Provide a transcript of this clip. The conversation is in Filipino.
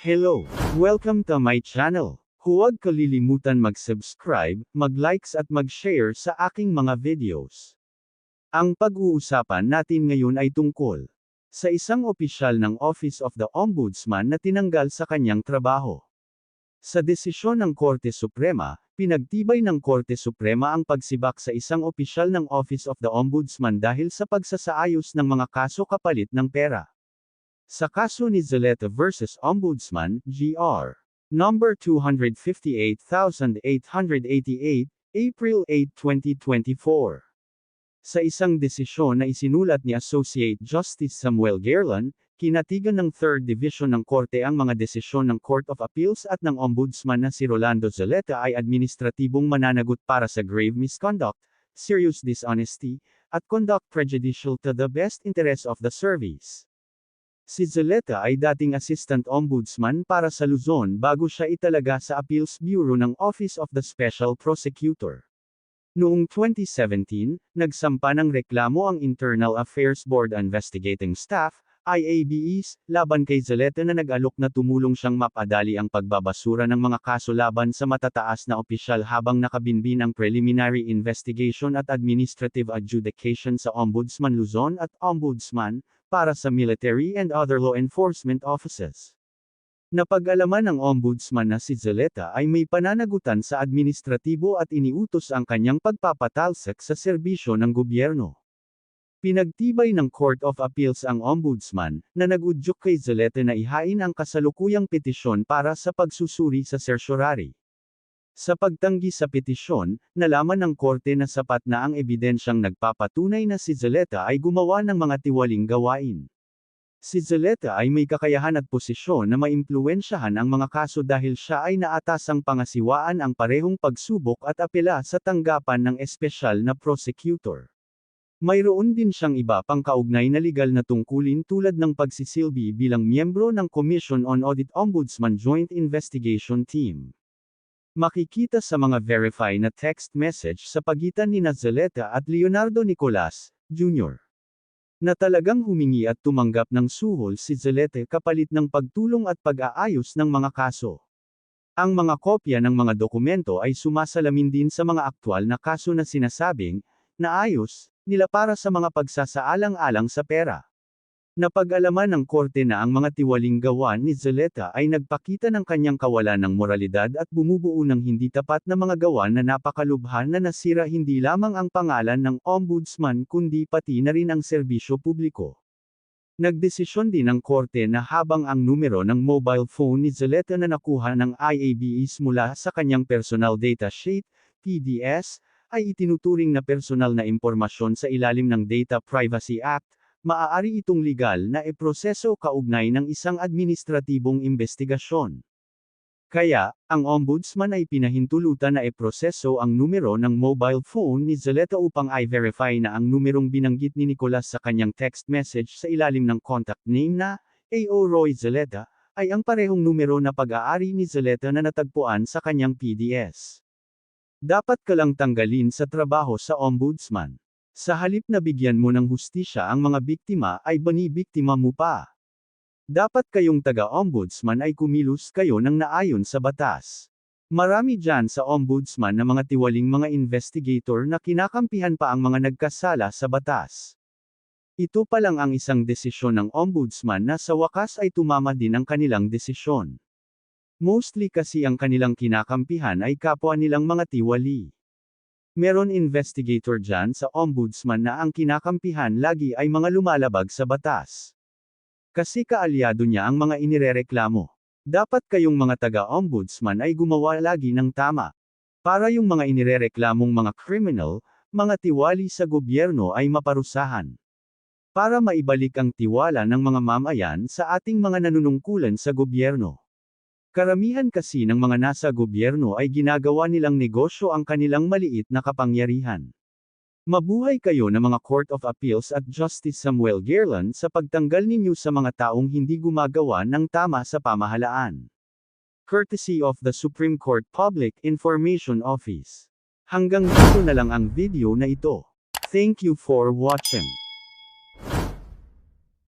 Hello! Welcome to my channel. Huwag kalilimutan mag-subscribe, mag-likes at mag-share sa aking mga videos. Ang pag-uusapan natin ngayon ay tungkol sa isang opisyal ng Office of the Ombudsman na tinanggal sa kanyang trabaho. Sa desisyon ng Korte Suprema, pinagtibay ng Korte Suprema ang pagsibak sa isang opisyal ng Office of the Ombudsman dahil sa pagsasaayos ng mga kaso kapalit ng pera. Sa kaso ni Zaleta vs. Ombudsman, GR. Number 258888, April 8, 2024. Sa isang desisyon na isinulat ni Associate Justice Samuel Gerlan, kinatigan ng 3rd Division ng Korte ang mga desisyon ng Court of Appeals at ng Ombudsman na si Rolando Zaleta ay administratibong mananagot para sa grave misconduct, serious dishonesty, at conduct prejudicial to the best interest of the service. Si Zaleta ay dating Assistant Ombudsman para sa Luzon bago siya italaga sa Appeals Bureau ng Office of the Special Prosecutor. Noong 2017, nagsampa ng reklamo ang Internal Affairs Board Investigating Staff, IABEs, laban kay Zaleta na nag-alok na tumulong siyang mapadali ang pagbabasura ng mga kaso laban sa matataas na opisyal habang nakabinbin ang preliminary investigation at administrative adjudication sa Ombudsman Luzon at Ombudsman, para sa military and other law enforcement offices. Napag-alaman ng ombudsman na si Zaleta ay may pananagutan sa administratibo at iniutos ang kanyang pagpapatalsak sa serbisyo ng gobyerno. Pinagtibay ng Court of Appeals ang ombudsman, na nag-udyok kay Zaleta na ihain ang kasalukuyang petisyon para sa pagsusuri sa certiorari. Sa pagtanggi sa petisyon, nalaman ng korte na sapat na ang ebidensyang nagpapatunay na si Zaleta ay gumawa ng mga tiwaling gawain. Si Zaleta ay may kakayahan at posisyon na maimpluwensyahan ang mga kaso dahil siya ay naatasang pangasiwaan ang parehong pagsubok at apela sa tanggapan ng espesyal na prosecutor. Mayroon din siyang iba pang kaugnay na legal na tungkulin tulad ng pagsisilbi bilang miyembro ng Commission on Audit Ombudsman Joint Investigation Team. Makikita sa mga verify na text message sa pagitan ni Nazaleta at Leonardo Nicolas, Jr. Na talagang humingi at tumanggap ng suhol si Zalete kapalit ng pagtulong at pag-aayos ng mga kaso. Ang mga kopya ng mga dokumento ay sumasalamin din sa mga aktwal na kaso na sinasabing, naayos, nila para sa mga pagsasaalang-alang sa pera. Napag-alaman ng korte na ang mga tiwaling gawa ni Zaleta ay nagpakita ng kanyang kawalan ng moralidad at bumubuo ng hindi tapat na mga gawa na napakalubhan na nasira hindi lamang ang pangalan ng ombudsman kundi pati na rin ang serbisyo publiko. Nagdesisyon din ng korte na habang ang numero ng mobile phone ni Zaleta na nakuha ng IABEs mula sa kanyang personal data sheet, PDS, ay itinuturing na personal na impormasyon sa ilalim ng Data Privacy Act, maaari itong legal na eproseso kaugnay ng isang administratibong investigasyon. Kaya, ang ombudsman ay pinahintulutan na eproseso ang numero ng mobile phone ni Zaleta upang i-verify na ang numerong binanggit ni Nicolas sa kanyang text message sa ilalim ng contact name na, A.O. Roy Zaleta, ay ang parehong numero na pag-aari ni Zaleta na natagpuan sa kanyang PDS. Dapat ka lang tanggalin sa trabaho sa ombudsman. Sa halip na bigyan mo ng hustisya ang mga biktima ay banibiktima mo pa. Dapat kayong taga-ombudsman ay kumilos kayo ng naayon sa batas. Marami dyan sa ombudsman na mga tiwaling mga investigator na kinakampihan pa ang mga nagkasala sa batas. Ito pa lang ang isang desisyon ng ombudsman na sa wakas ay tumama din ang kanilang desisyon. Mostly kasi ang kanilang kinakampihan ay kapwa nilang mga tiwali. Meron investigator dyan sa ombudsman na ang kinakampihan lagi ay mga lumalabag sa batas. Kasi kaalyado niya ang mga inirereklamo. Dapat kayong mga taga-ombudsman ay gumawa lagi ng tama. Para yung mga inirereklamong mga criminal, mga tiwali sa gobyerno ay maparusahan. Para maibalik ang tiwala ng mga mamayan sa ating mga nanunungkulan sa gobyerno. Karamihan kasi ng mga nasa gobyerno ay ginagawa nilang negosyo ang kanilang maliit na kapangyarihan. Mabuhay kayo na mga Court of Appeals at Justice Samuel Gerlan sa pagtanggal ninyo sa mga taong hindi gumagawa ng tama sa pamahalaan. Courtesy of the Supreme Court Public Information Office. Hanggang dito na lang ang video na ito. Thank you for watching.